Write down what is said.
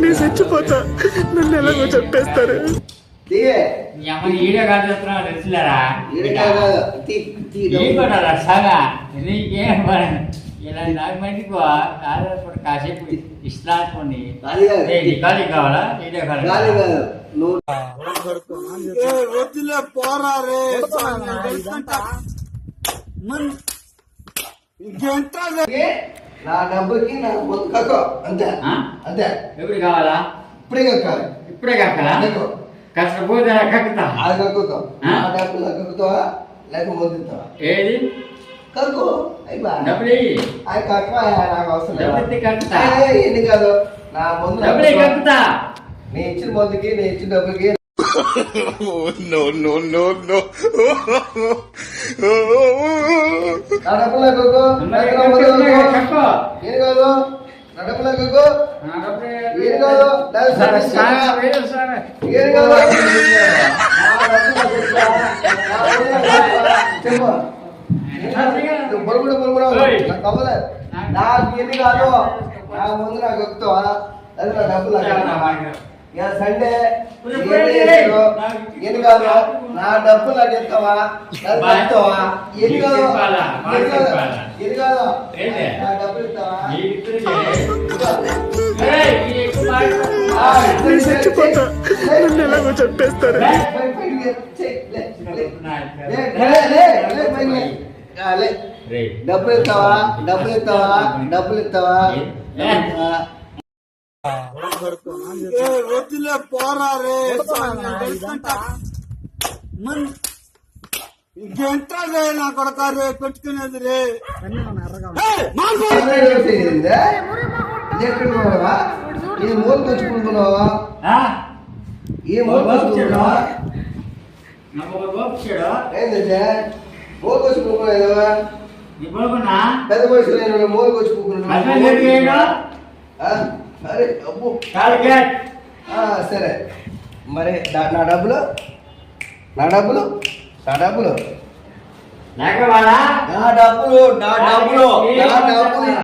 నేను చచ్చిపోతా. నన్ను ఎలాగో చెప్పేస్తారు ఈడే కాదు. తెలుసులేరా? సగా? నీకేం? ఇలా నాకు కాసేపు ఇస్తానుకోండి. ఖాళీ కావాలా? ఈడే కాదు వద్దులే పోరా రే? నా డబ్బుకి నా కక్కో అంతే? అంతే. ఎప్పుడు కావాలా? ఇప్పుడే కక్కాలి. ఇప్పుడే కక్కలా? కక్కో. కష్టపోతే కక్కుతా అది కక్కుతావు? నా డబ్బులు కక్కుతావా? లేక ముందు ఇస్తావా ఏది? కక్కు. డబ్బులు. అది కక్క నాకు అవసరం లేదు. ఎన్ని కాదు? నా ముందు డబ్బులు? కక్కుతా? నేను ఇచ్చిన మందుకి నేను ఇచ్చిన డబ్బులకి నో నో నో నో నా డబ్బులు కక్కు మరి నా కక్కు, డబ్బులు కక్కు. కక్కు. ఏం కాదు నా డబ్బులు కక్కు నా డబ్బులు ఏం కాదు నా సరే, డబ్బులు సరే, కక్కు. వేలు సరే. ఏం కాదు నా డబ్బులు కక్కు. నా డబ్బులు కక్కు. చెప్పు నువ్వు బొరుగుడు బొరుగుడు ఓయ్. నాకు అవ్వలే నాకు ఎన్ని కాదు నా ముందు నాకు ఎక్కుతావా అది నా డబ్బులు సండే కాదు? నా డబ్బులు నాకు ఎత్తావా. ఎత్తావా కాదు? నా ఎలాగో చెప్పేస్తారు. డబ్బులు ఇస్తావా డబ్బులు ఇస్తావా డబ్బులు ఇస్తావా ఏ? ఆ, వద్దులే పోరా రే ఇంకెంత రే నా కొడక రే పెట్టుకునేది రే హండ్రెడ్ రూపీస్ అయిందా? ఇది ఎక్కడ కొన్నావా? ఇది మూలకు తెచ్చుకుంటున్నావా ఆ? ఈ మూలకు తెచ్చుకుంటున్నావా నాకు ఒక గోపు ఇచ్చాడు. ఏంటంటే మూలకు తెచ్చుకుంటున్నావా నీ కొడుకున్నా? పెద్ద మనుషులు అయిన మూలకు తెచ్చుకుంటున్నావా అసలు ఏంటి వీడు? ఆ, అరే అబ్బో. సరే. మరి నా- డబ్బులు? నా డబ్బులు? నా డబ్బులు? నా డబ్బులు నా డబ్బులు నా డబ్బులు.